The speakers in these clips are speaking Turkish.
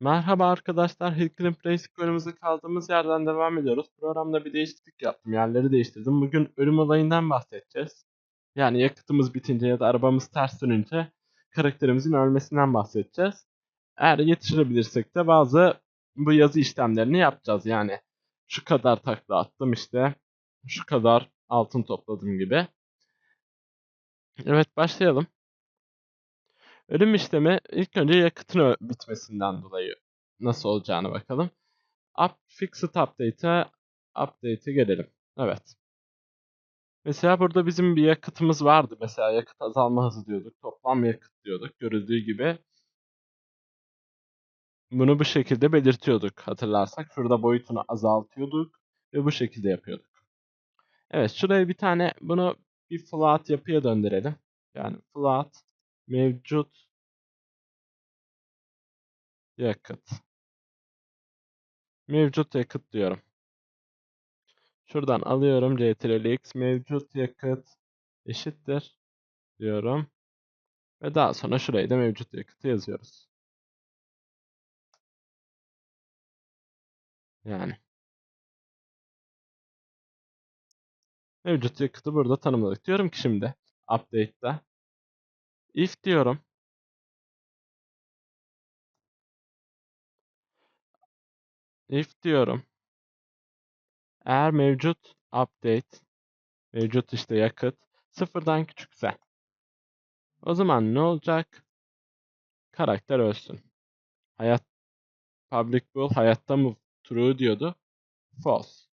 Merhaba arkadaşlar, Hillclimb Racing bölümümüze kaldığımız yerden devam ediyoruz. Programda bir değişiklik yaptım, yerleri değiştirdim. Bugün ölüm olayından bahsedeceğiz. Yani yakıtımız bitince ya da arabamız ters dönünce karakterimizin ölmesinden bahsedeceğiz. Eğer yetiştirebilirsek de bazı bu yazı işlemlerini yapacağız. Yani şu kadar takla attım işte, şu kadar altın topladım gibi. Evet başlayalım. Ölüm işlemi ilk önce yakıtın bitmesinden dolayı nasıl olacağını bakalım. Up, fixed update'e update'e gelelim. Evet. Mesela burada bizim bir yakıtımız vardı. Mesela yakıt azalma hızı diyorduk. Toplam yakıt diyorduk. Görüldüğü gibi bunu bu şekilde belirtiyorduk hatırlarsak. Şurada boyutunu azaltıyorduk ve bu şekilde yapıyorduk. Evet şuraya bir tane bunu bir float yapıya döndürelim. Yani float mevcut yakıt. Mevcut yakıt diyorum. Şuradan alıyorum CTRL-X mevcut yakıt eşittir diyorum. Ve daha sonra şuraya da mevcut yakıtı yazıyoruz. Yani. Mevcut yakıtı burada tanımladık. Diyorum ki şimdi update'da if diyorum. If diyorum. Eğer mevcut update mevcut işte yakıt sıfırdan küçükse o zaman ne olacak? Karakter ölsün. Hayat public bool hayatta mı true diyordu. False.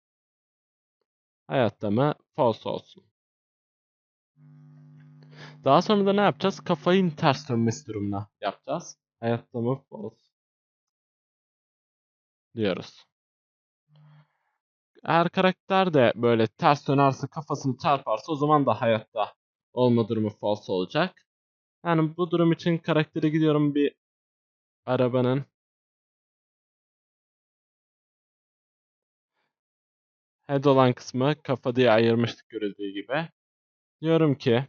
Hayatta mı? False olsun. Daha sonra da ne yapacağız? Kafayın ters dönmesi durumuna yapacağız. Hayatta mı? False. Diyoruz. Eğer karakter de böyle ters dönerse kafasını çarparsa o zaman da hayatta olma durumu false olacak. Yani bu durum için karaktere gidiyorum bir arabanın head olan kısmı kafa diye ayırmıştık görüldüğü gibi. Diyorum ki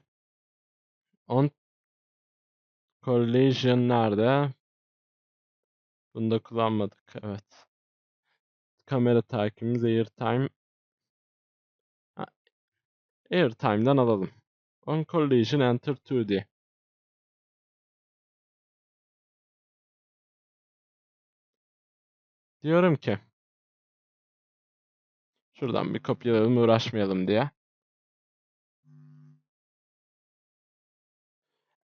on collision nerede? Bunu da kullanmadık. Evet. Kamera takibimiz airtime. Airtime'dan alalım. On collision enter 2D. Diyorum ki şuradan bir kopyalayalım uğraşmayalım diye.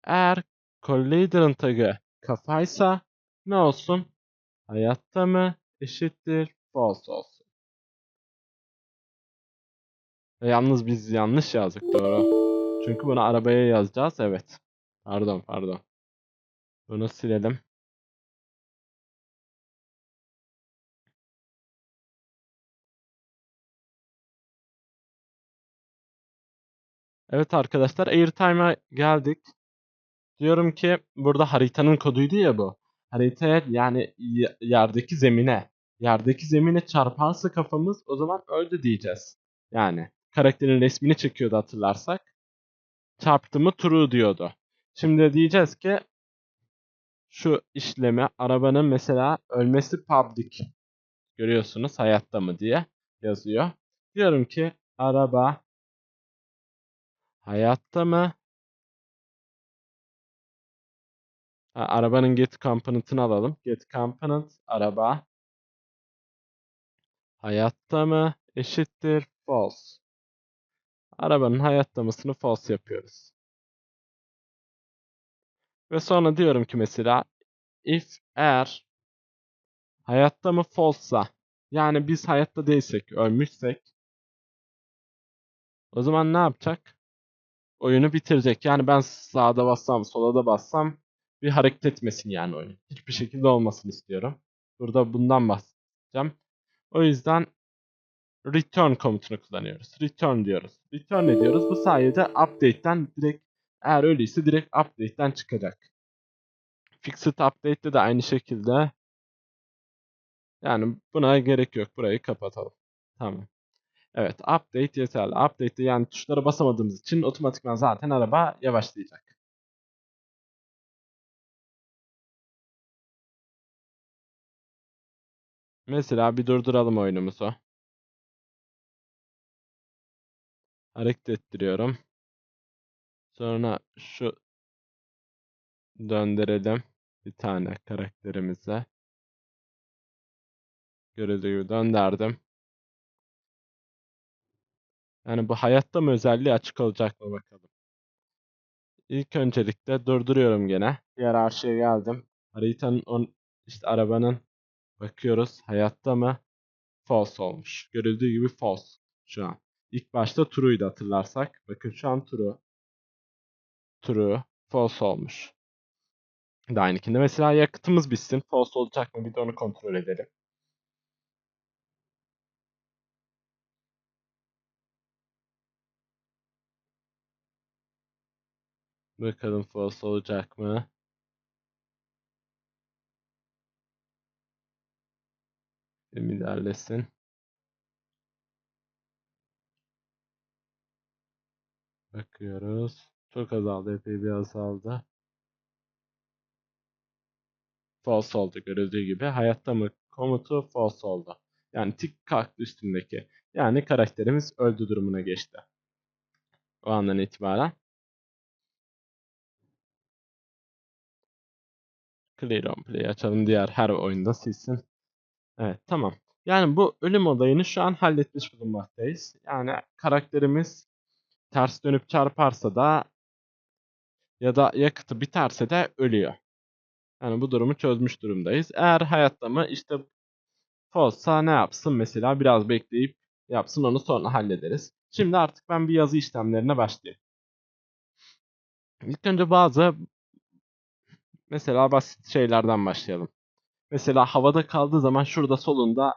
Eğer Collider'ın tagı kafaysa ne olsun? Hayatta mı eşittir false olsun. Ve yalnız biz yanlış yazdık doğru. Çünkü bunu arabaya yazacağız. Evet. Pardon pardon. Bunu silelim. Evet arkadaşlar Airtime'a geldik. Diyorum ki burada haritanın koduydu ya bu. Haritaya yani yerdeki zemine. Yerdeki zemine çarparsa kafamız o zaman öldü diyeceğiz. Yani karakterin resmini çekiyordu hatırlarsak. Çarptı mı true diyordu. Şimdi diyeceğiz ki şu işlemi arabanın mesela ölmesi public. Görüyorsunuz hayatta mı diye yazıyor. Diyorum ki araba hayatta mı? Arabanın get component'ını alalım. Get component araba hayatta mı eşittir false. Arabanın hayatta mısını false yapıyoruz. Ve sonra diyorum ki mesela if eğer hayatta mı false'sa yani biz hayatta değilsek, ölmüşsek o zaman ne yapacak? Oyunu bitirecek. Yani ben sağda bassam, sola da bassam bir hareket etmesin yani oyun. Hiçbir şekilde olmasını istiyorum. Burada bundan bahsedeceğim. O yüzden return komutunu kullanıyoruz. Return diyoruz. Return ediyoruz. Bu sayede update'ten direkt eğer öyleyse direkt update'ten çıkacak. Fixed update'de de aynı şekilde yani buna gerek yok. Burayı kapatalım. Tamam. Evet, update yeterli. Update'de yani tuşlara basamadığımız için otomatikman zaten araba yavaşlayacak. Mesela bir durduralım oyunumuzu. Hareket ettiriyorum. Sonra şu döndürelim bir tane karakterimize. Gibi döndürdüm. Yani bu hayatta mı özelliği açık olacak mı bakalım. İlk öncelikle durduruyorum gene. Diğer arşaya geldim. Haritanın on, işte arabanın bakıyoruz. Hayatta mı? False olmuş. Görüldüğü gibi false şu an. İlk başta true'ydu hatırlarsak. Bakın şu an true. True. False olmuş. Da aynıkinde. Mesela yakıtımız bitsin. False olacak mı? Bir de onu kontrol edelim. Bakalım false olacak mı? Film ilerlesin. Bakıyoruz. Çok azaldı. Epey bir azaldı. False oldu görüldüğü gibi. Hayatta mı komutu false oldu. Yani tik kalktı üstündeki. Yani karakterimiz öldü durumuna geçti. O andan itibaren. Clear on play açalım. Diğer her oyunda silsin. Evet tamam. Yani bu ölüm olayını şu an halletmiş bulunmaktayız. Yani karakterimiz ters dönüp çarparsa da ya da yakıtı biterse de ölüyor. Yani bu durumu çözmüş durumdayız. Eğer hayatta mı işte false'a ne yapsın mesela biraz bekleyip yapsın onu sonra hallederiz. Şimdi artık ben bir yazı işlemlerine başlayayım. İlk önce bazı mesela basit şeylerden başlayalım. Mesela havada kaldığı zaman şurada solunda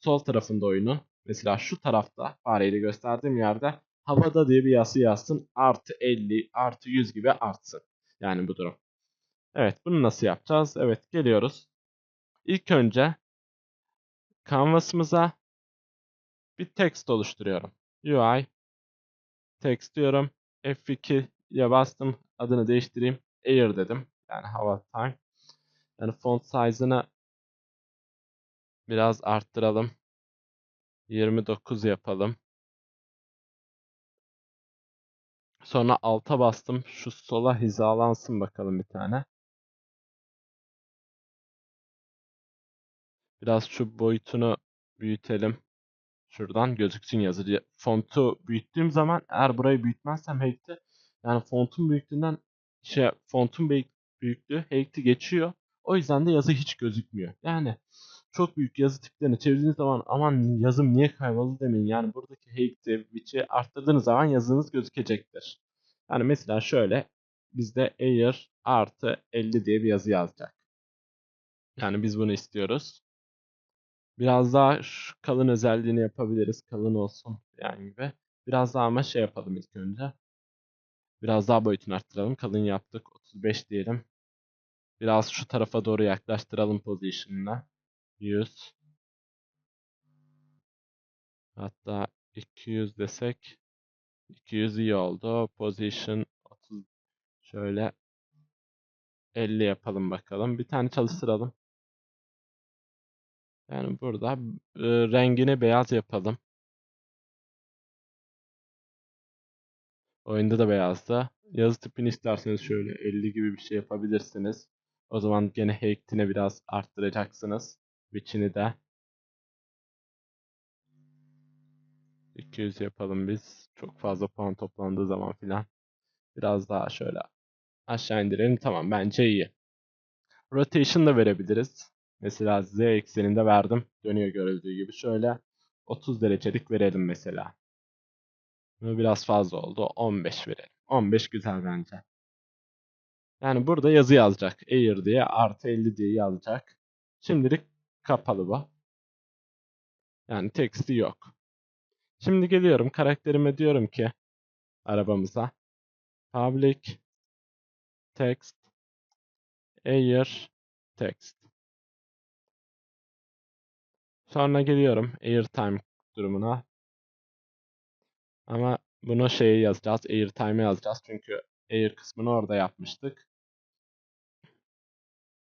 sol tarafında oyunun mesela şu tarafta fareyle gösterdiğim yerde havada diye bir yazı yazsın artı 50 artı 100 gibi artsın. Yani bu durum. Evet bunu nasıl yapacağız? Evet geliyoruz. İlk önce canvas'ımıza bir text oluşturuyorum. UI text diyorum. F2'ye bastım. Adını değiştireyim. Air dedim. Yani hava time. Yani font size'ını biraz arttıralım. 29 yapalım. Sonra alta bastım. Şu sola hizalansın bakalım bir tane. Biraz şu boyutunu büyütelim. Şuradan gözüksün yazı. Fontu büyüttüğüm zaman eğer burayı büyütmezsem Hack'te yani fontun büyüklüğünden şey fontun büyüklüğü Hack'te geçiyor. O yüzden de yazı hiç gözükmüyor. Yani çok büyük yazı tiplerini çevirdiğiniz zaman aman yazım niye kayboldu demeyin. Yani buradaki Hack'te which'i arttırdığınız zaman yazınız gözükecektir. Yani mesela şöyle bizde Air artı 50 diye bir yazı yazacak. Yani biz bunu istiyoruz. Biraz daha şu kalın özelliğini yapabiliriz. Kalın olsun yani gibi. Biraz daha ama şey yapalım ilk önce. Biraz daha boyutunu arttıralım. Kalın yaptık. 35 diyelim. Biraz şu tarafa doğru yaklaştıralım position'ına. 100. Hatta 200 desek 200 iyi oldu. Position 30 şöyle 50 yapalım bakalım. Bir tane çalıştıralım. Yani burada e, rengini beyaz yapalım. Oyunda da beyazda. Yazı tipini isterseniz şöyle 50 gibi bir şey yapabilirsiniz. O zaman gene heighten'i biraz arttıracaksınız. Biçini de 200 yapalım biz. Çok fazla puan toplandığı zaman filan. Biraz daha şöyle aşağı indirelim. Tamam bence iyi. Rotation da verebiliriz. Mesela z ekseninde verdim. Dönüyor görüldüğü gibi. Şöyle 30 derecelik verelim mesela. Bu biraz fazla oldu. 15 verelim. 15 güzel bence. Yani burada yazı yazacak. Air diye artı 50 diye yazacak. Şimdilik kapalı bu. Yani teksti yok. Şimdi geliyorum karakterime diyorum ki arabamıza public text air text Sonra geliyorum airtime durumuna. Ama bunu şeye yazacağız. Airtime'e yazacağız. Çünkü air kısmını orada yapmıştık.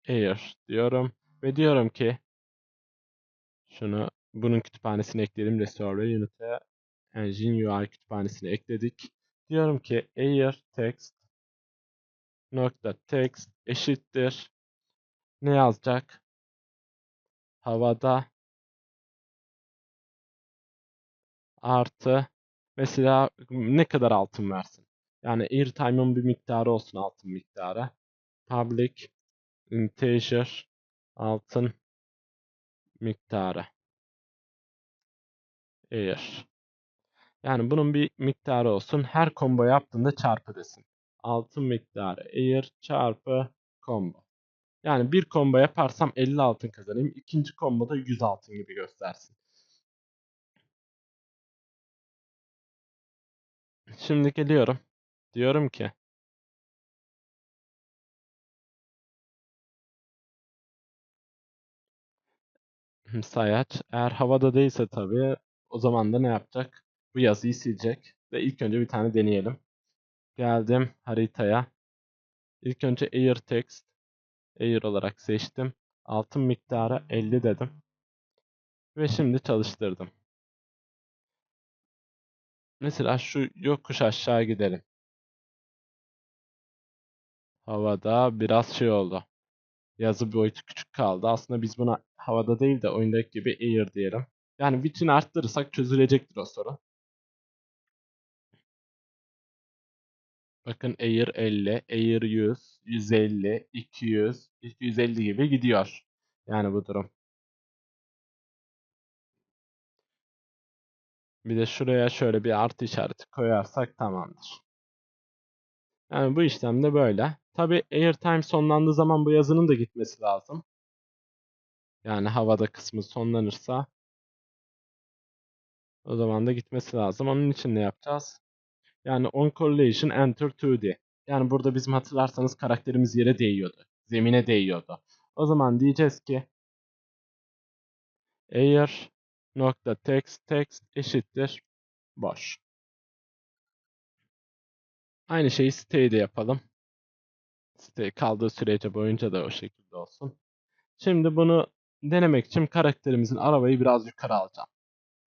Air diyorum. Ve diyorum ki Şunu bunun kütüphanesine ekledim. Restore Unit'e Engine UI kütüphanesine ekledik. Diyorum ki air text nokta text eşittir ne yazacak? Havada artı mesela ne kadar altın versin? Yani airtime'ın bir miktarı olsun altın miktarı. Public integer altın miktarı. Air. Yani bunun bir miktarı olsun. Her combo yaptığında çarpı desin. Altın miktarı air çarpı combo. Yani bir combo yaparsam 50 altın kazanayım. İkinci comboda 100 altın gibi göstersin. Şimdi geliyorum. Diyorum ki sayaç eğer havada değilse tabii o zaman da ne yapacak? Bu yazıyı silecek. Ve ilk önce bir tane deneyelim. Geldim haritaya. İlk önce air text air olarak seçtim. Altın miktarı 50 dedim. Ve şimdi çalıştırdım. Mesela şu yokuş aşağı gidelim. Havada biraz şey oldu. Yazı boyutu küçük kaldı. Aslında biz buna havada değil de oyundaki gibi air diyelim. Yani vitrini arttırırsak çözülecektir o sorun. Bakın Air 50, Air 100, 150, 200, 250 gibi gidiyor. Yani bu durum. Bir de şuraya şöyle bir artı işareti koyarsak tamamdır. Yani bu işlem de böyle. Tabi airtime sonlandığı zaman bu yazının da gitmesi lazım. Yani havada kısmı sonlanırsa o zaman da gitmesi lazım. Onun için ne yapacağız? Yani on correlation enter 2D. Yani burada bizim hatırlarsanız karakterimiz yere değiyordu. Zemine değiyordu. O zaman diyeceğiz ki air nokta text text eşittir boş. Aynı şeyi siteyi de yapalım. Site kaldığı sürece boyunca da o şekilde olsun. Şimdi bunu denemek için karakterimizin arabayı biraz yukarı alacağım.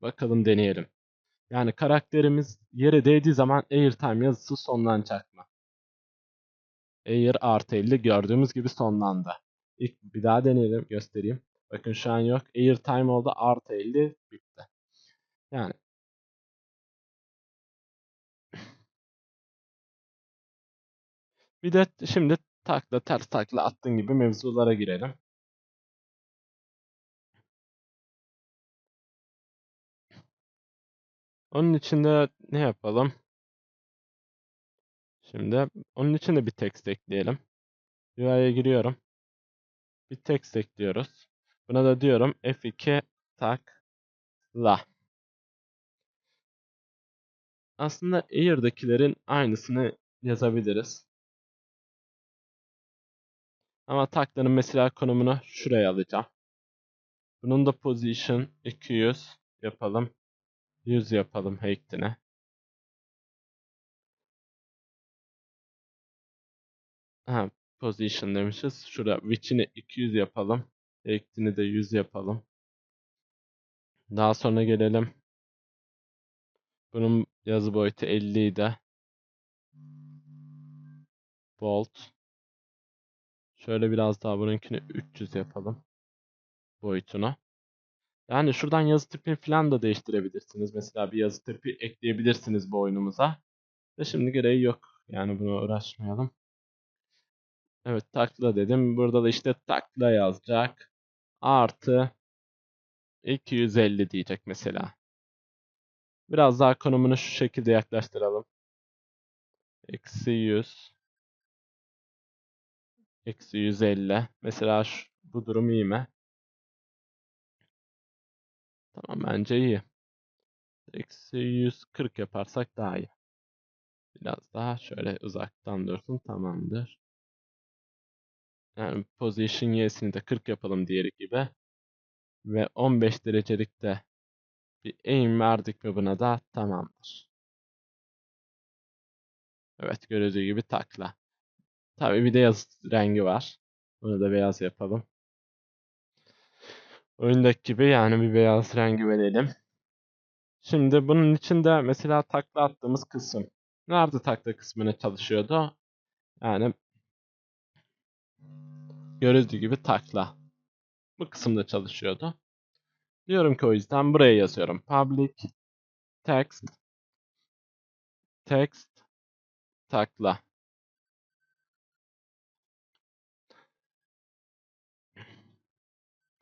Bakalım deneyelim. Yani karakterimiz yere değdiği zaman airtime yazısı sonlanacak mı? Air artı 50 gördüğümüz gibi sonlandı. İlk bir daha deneyelim göstereyim. Bakın şu an yok. Airtime oldu artı 50 bitti. Yani bir de şimdi takla ters takla attığın gibi mevzulara girelim. Onun için de ne yapalım? Şimdi onun için de bir text ekleyelim. UI'ye giriyorum. Bir text ekliyoruz. Buna da diyorum F2 takla. Aslında Air'dakilerin aynısını yazabiliriz. Ama taklanın mesela konumunu şuraya alacağım. Bunun da position 200 yapalım. 100 yapalım heighten'e. Ha, position demişiz. Şurada width'ini 200 yapalım. Heighten'i de 100 yapalım. Daha sonra gelelim. Bunun yazı boyutu 50 idi. Bolt. Şöyle biraz daha bununkini 300 yapalım. Boyutunu. Yani şuradan yazı tipi falan da değiştirebilirsiniz. Mesela bir yazı tipi ekleyebilirsiniz bu oyunumuza. Ve şimdi gereği yok. Yani buna uğraşmayalım. Evet takla dedim. Burada da işte takla yazacak. Artı 250 diyecek mesela. Biraz daha konumunu şu şekilde yaklaştıralım. Eksi 100. Eksi 150. Mesela şu, bu durum iyi mi? Tamam bence iyi. Eksi 140 yaparsak daha iyi. Biraz daha şöyle uzaktan dursun. Tamamdır. Yani position y'sini de 40 yapalım diğeri gibi. Ve 15 derecelik de bir aim verdik mi buna da tamamdır. Evet görüldüğü gibi takla. Tabii bir de yazı rengi var. Bunu da beyaz yapalım. Oyundaki gibi yani bir beyaz rengi verelim. Şimdi bunun içinde mesela takla attığımız kısım. Nerede takla kısmına çalışıyordu? Yani görüldüğü gibi takla. Bu kısımda çalışıyordu. Diyorum ki o yüzden buraya yazıyorum. Public text text takla.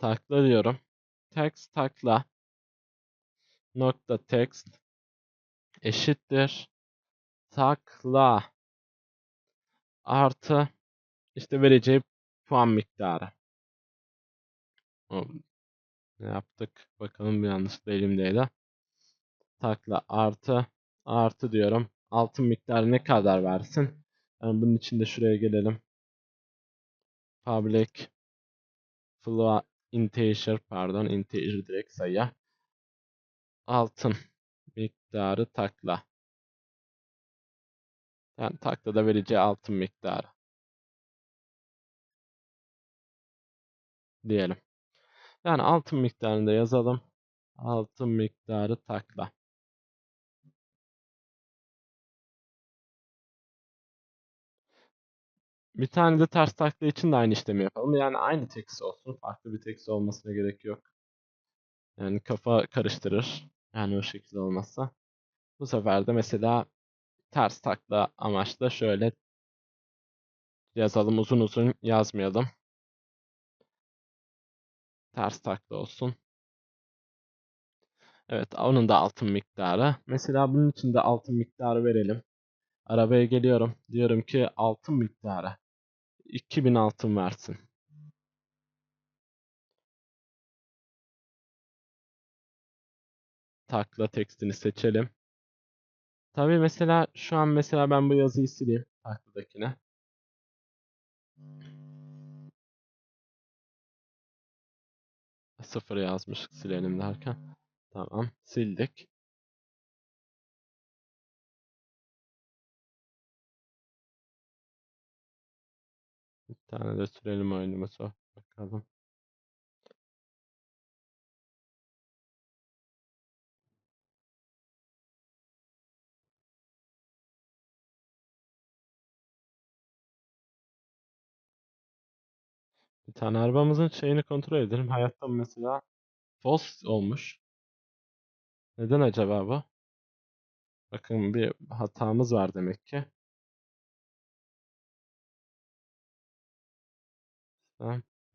Takla diyorum. Text takla nokta text eşittir takla artı işte vereceği puan miktarı. Ne yaptık? Bakalım bir yanlışlıkla elimdeydi. Takla artı artı diyorum. Altın miktarı ne kadar versin? Yani bunun için de şuraya gelelim. Public float integer pardon integer direkt sayı. Altın miktarı takla. Yani takla da vereceği altın miktarı. Diyelim. Yani altın miktarını da yazalım. Altın miktarı takla. Bir tane de ters takla için de aynı işlemi yapalım. Yani aynı text olsun. Farklı bir text olmasına gerek yok. Yani kafa karıştırır. Yani o şekilde olmazsa. Bu sefer de mesela ters takla amaçla şöyle yazalım. Uzun uzun yazmayalım. Ters takla olsun. Evet onun da altın miktarı. Mesela bunun için de altın miktarı verelim. Arabaya geliyorum. Diyorum ki altın miktarı. 2000 altın versin. Takla tekstini seçelim. Tabii mesela şu an mesela ben bu yazıyı sileyim takladakine. Sıfır yazmış silelim derken. Tamam sildik. Tane de sürelim oyunumuzu. Bakalım. Bir tane arabamızın şeyini kontrol edelim. Hayatta mesela false olmuş. Neden acaba bu? Bakın bir hatamız var demek ki.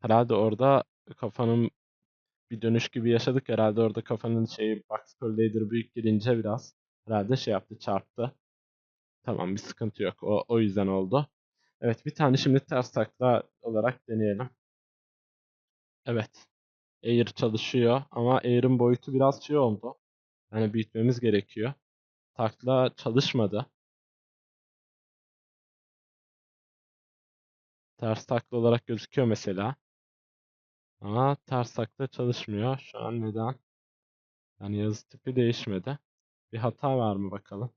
Herhalde orada kafanın bir dönüş gibi yaşadık. Herhalde orada kafanın şeyi box collider büyük gelince biraz herhalde şey yaptı çarptı. Tamam bir sıkıntı yok. O, o yüzden oldu. Evet bir tane şimdi ters takla olarak deneyelim. Evet. Air çalışıyor ama Air'ın boyutu biraz şey oldu. Yani büyütmemiz gerekiyor. Takla çalışmadı. Ters takla olarak gözüküyor mesela. Ama ters takla çalışmıyor. Şu an neden? Yani yazı tipi değişmedi. Bir hata var mı bakalım.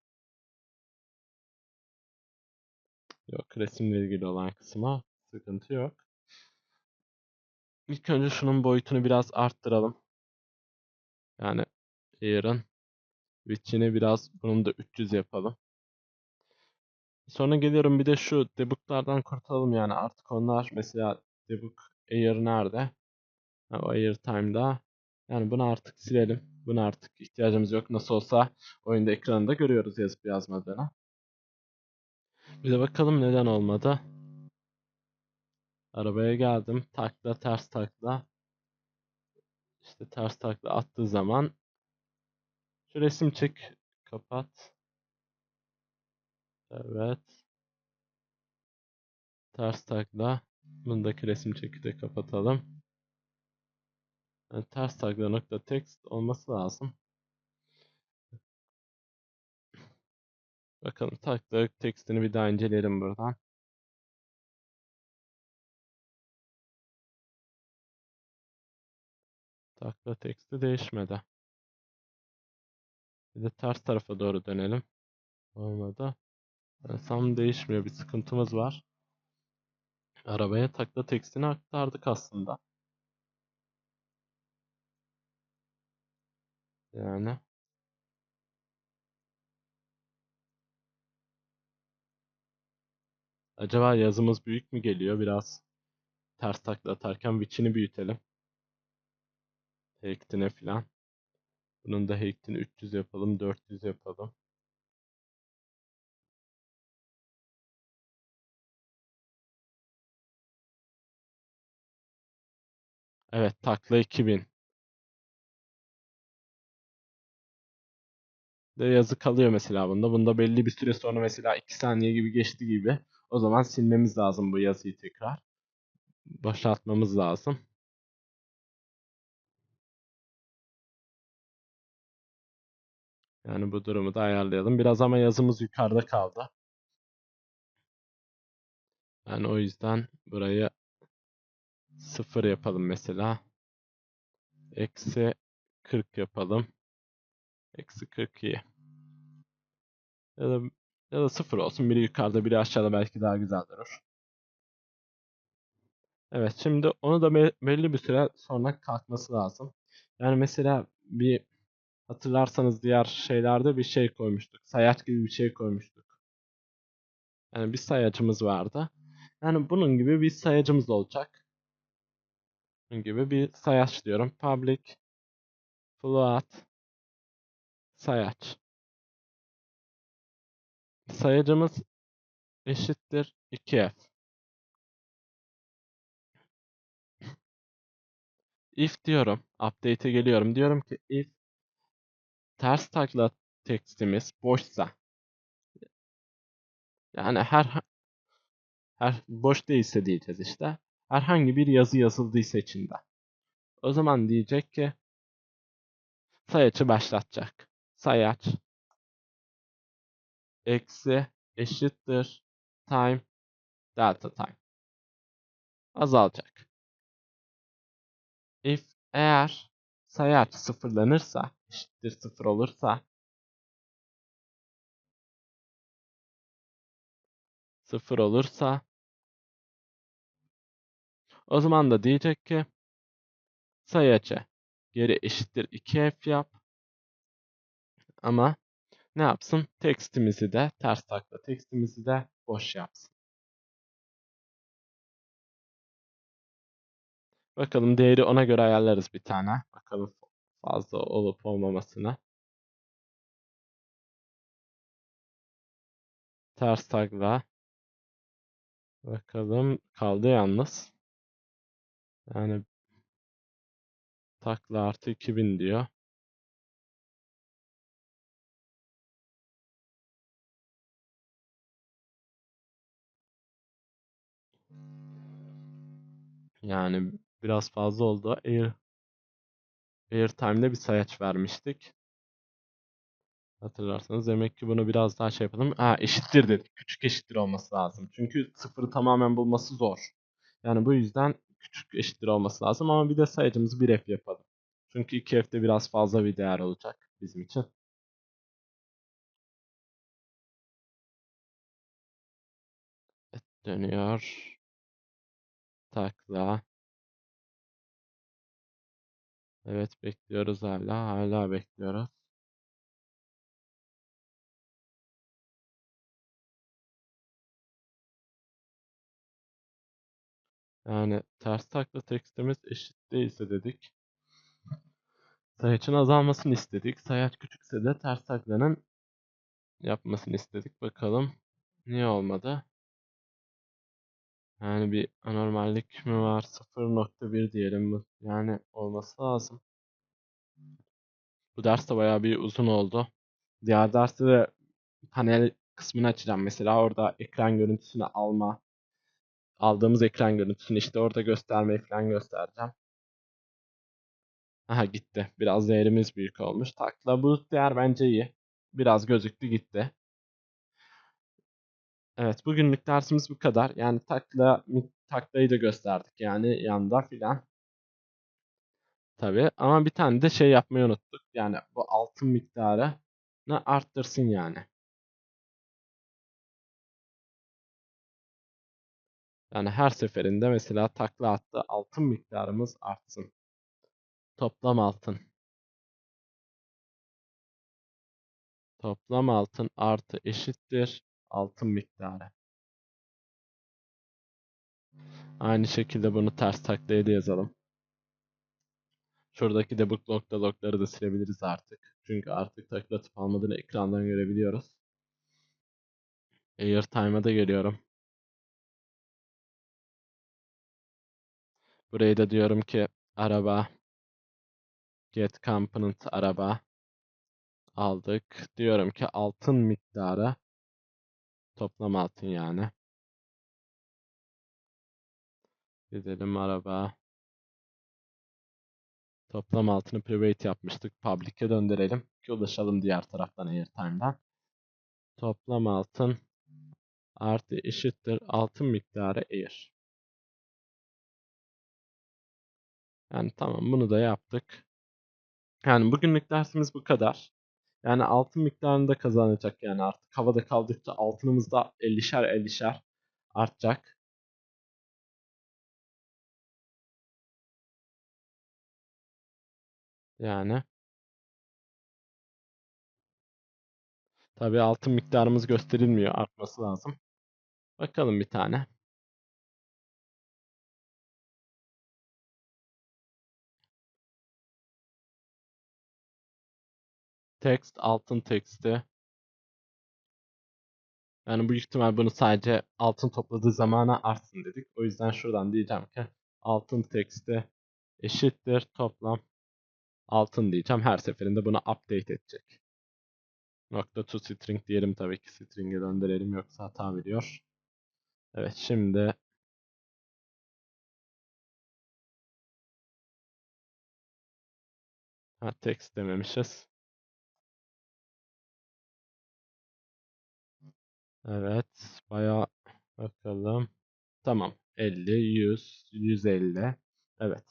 Yok resimle ilgili olan kısma sıkıntı yok. İlk önce şunun boyutunu biraz arttıralım. Yani Air'ın width'ini biraz bunun da 300 yapalım. Sonra geliyorum bir de şu debug'lardan kurtulalım yani artık onlar mesela debug Air nerede? Ha, Air time'da. Yani bunu artık silelim. Buna artık ihtiyacımız yok. Nasıl olsa oyunda ekranında görüyoruz yazıp yazmadığını. Bir de bakalım neden olmadı. Arabaya geldim. Takla ters takla. İşte ters takla attığı zaman şu resim çek kapat. Evet. Ters takla. Bundaki resim çeki de kapatalım. Yani ters takla nokta text olması lazım. Bakalım takla tekstini bir daha inceleyelim buradan. Takla teksti değişmedi. Bir de ters tarafa doğru dönelim. Olmadı. Yani tam değişmiyor. Bir sıkıntımız var. Arabaya takla tekstini aktardık aslında. Yani. Acaba yazımız büyük mü geliyor? Biraz ters takla atarken viçini büyütelim. Hect'ine falan. Bunun da Hect'ini 300 yapalım, 400 yapalım. Evet, takla 2000. de yazı kalıyor mesela bunda. Bunda belli bir süre sonra mesela 2 saniye gibi geçti gibi. O zaman silmemiz lazım bu yazıyı tekrar. Boşaltmamız lazım. Yani bu durumu da ayarlayalım. Biraz ama yazımız yukarıda kaldı. Yani o yüzden burayı 0 yapalım mesela. Eksi 40 yapalım. Eksi 42. Ya da, ya da 0 olsun. Biri yukarıda biri aşağıda belki daha güzel durur. Evet şimdi onu da be- belli bir süre sonra kalkması lazım. Yani mesela bir hatırlarsanız diğer şeylerde bir şey koymuştuk. Sayaç gibi bir şey koymuştuk. Yani bir sayacımız vardı. Yani bunun gibi bir sayacımız olacak. Gibi bir sayaç diyorum. Public float sayaç. Sayacımız eşittir 2f. If diyorum. Update'e geliyorum. Diyorum ki if ters takla tekstimiz boşsa yani her her boş değilse diyeceğiz işte. Herhangi bir yazı yazıldıysa içinde. O zaman diyecek ki sayaçı başlatacak. Sayaç eksi eşittir time delta time. Azalacak. If eğer sayaç sıfırlanırsa eşittir sıfır olursa sıfır olursa o zaman da diyecek ki sayaçı geri eşittir 2f yap ama ne yapsın? Tekstimizi de ters takla tekstimizi de boş yapsın. Bakalım değeri ona göre ayarlarız bir tane. Bakalım fazla olup olmamasına. Ters takla. Bakalım kaldı yalnız. Yani takla artı 2000 diyor. Yani biraz fazla oldu. Air Airtime'de bir sayaç vermiştik. Hatırlarsanız demek ki bunu biraz daha şey yapalım. Ha eşittir dedik. Küçük eşittir olması lazım. Çünkü sıfırı tamamen bulması zor. Yani bu yüzden küçük eşittir olması lazım ama bir de sayacımızı 1f yapalım. Çünkü 2f'de biraz fazla bir değer olacak bizim için. Evet, dönüyor. Takla. Evet bekliyoruz hala. Hala bekliyoruz. Yani ters takla tekstimiz eşit değilse dedik. Sayaçın azalmasını istedik. Sayaç küçükse de ters taklanın yapmasını istedik. Bakalım niye olmadı? Yani bir anormallik mi var? 0.1 diyelim. Yani olması lazım. Bu ders de bayağı bir uzun oldu. Diğer derste de panel kısmını açacağım. Mesela orada ekran görüntüsünü alma, aldığımız ekran görüntüsünü işte orada göstermeyi falan göstereceğim. Aha gitti. Biraz değerimiz büyük olmuş. Takla bu değer bence iyi. Biraz gözüktü gitti. Evet bugünlük dersimiz bu kadar. Yani takla taklayı da gösterdik yani yanda filan. Tabii ama bir tane de şey yapmayı unuttuk. Yani bu altın miktarı ne arttırsın yani. Yani her seferinde mesela takla attı altın miktarımız artsın. Toplam altın. Toplam altın artı eşittir altın miktarı. Aynı şekilde bunu ters taklaya da yazalım. Şuradaki debug nokta logları da silebiliriz artık. Çünkü artık takla atıp almadığını ekrandan görebiliyoruz. Airtime'a da geliyorum. Burayı da diyorum ki araba get component araba aldık. Diyorum ki altın miktarı toplam altın yani. Gidelim araba. Toplam altını private yapmıştık. Public'e döndürelim ki ulaşalım diğer taraftan airtime'dan. Toplam altın artı eşittir altın miktarı air. Yani tamam bunu da yaptık. Yani bugünlük dersimiz bu kadar. Yani altın miktarında kazanacak yani artık havada kaldıkça altınımız da 50'şer 50'şer artacak. Yani tabii altın miktarımız gösterilmiyor artması lazım. Bakalım bir tane. Text altın teksti. Yani büyük ihtimal bunu sadece altın topladığı zamana artsın dedik. O yüzden şuradan diyeceğim ki altın teksti eşittir toplam altın diyeceğim. Her seferinde bunu update edecek. Nokta to string diyelim tabii ki string'e döndürelim yoksa hata veriyor. Evet şimdi ha, text dememişiz. Evet bayağı bakalım. Tamam 50, 100, 150. Evet.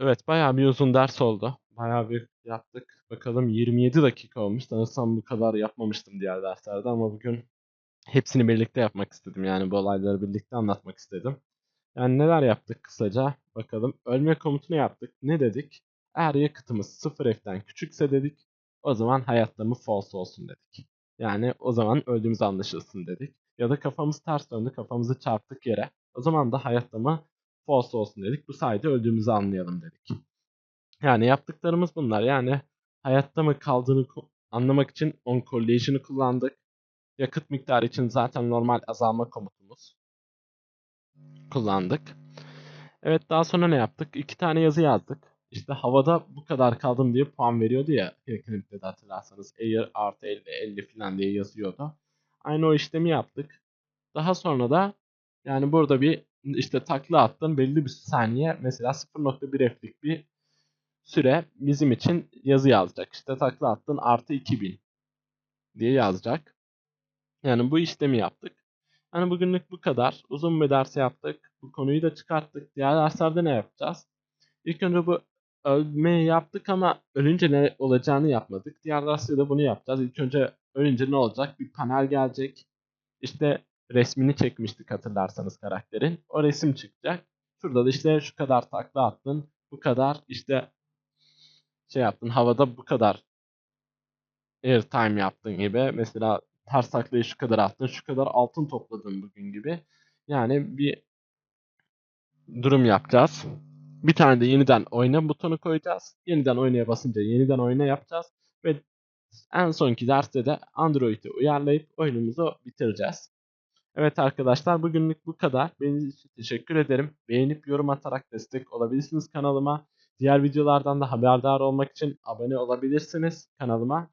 Evet bayağı bir uzun ders oldu. Bayağı bir yaptık. Bakalım 27 dakika olmuş. Sanırsam bu kadar yapmamıştım diğer derslerde ama bugün hepsini birlikte yapmak istedim. Yani bu olayları birlikte anlatmak istedim. Yani neler yaptık kısaca bakalım. Ölme komutunu yaptık. Ne dedik? Eğer yakıtımız 0f'den küçükse dedik. O zaman hayatta mı false olsun dedik. Yani o zaman öldüğümüz anlaşılsın dedik. Ya da kafamız ters döndü kafamızı çarptık yere. O zaman da hayatta mı false olsun dedik. Bu sayede öldüğümüzü anlayalım dedik. Yani yaptıklarımız bunlar. Yani hayatta mı kaldığını anlamak için on collision'ı kullandık. Yakıt miktarı için zaten normal azalma komutumuz kullandık. Evet daha sonra ne yaptık? İki tane yazı yazdık. İşte havada bu kadar kaldım diye puan veriyordu ya. Clip'te de hatırlarsanız. Air artı 50, 50 falan diye yazıyordu. Aynı o işlemi yaptık. Daha sonra da yani burada bir işte takla attın belli bir saniye mesela 0.1 F'lik bir süre bizim için yazı yazacak. İşte takla attın artı 2000 diye yazacak. Yani bu işlemi yaptık. Hani bugünlük bu kadar. Uzun bir ders yaptık. Bu konuyu da çıkarttık. Diğer derslerde ne yapacağız? İlk önce bu ölmeyi yaptık ama ölünce ne olacağını yapmadık. Diğer derslerde bunu yapacağız. İlk önce ölünce ne olacak? Bir panel gelecek. İşte resmini çekmiştik hatırlarsanız karakterin. O resim çıkacak. Şurada da işte şu kadar takla attın. Bu kadar işte şey yaptın. Havada bu kadar airtime yaptın gibi. Mesela ters taklayı şu kadar attın. Şu kadar altın topladın bugün gibi. Yani bir durum yapacağız. Bir tane de yeniden oyna butonu koyacağız. Yeniden oynaya basınca yeniden oyna yapacağız. Ve en sonki derste de Android'i uyarlayıp oyunumuzu bitireceğiz. Evet arkadaşlar bugünlük bu kadar. Benim için teşekkür ederim. Beğenip yorum atarak destek olabilirsiniz kanalıma. Diğer videolardan da haberdar olmak için abone olabilirsiniz kanalıma.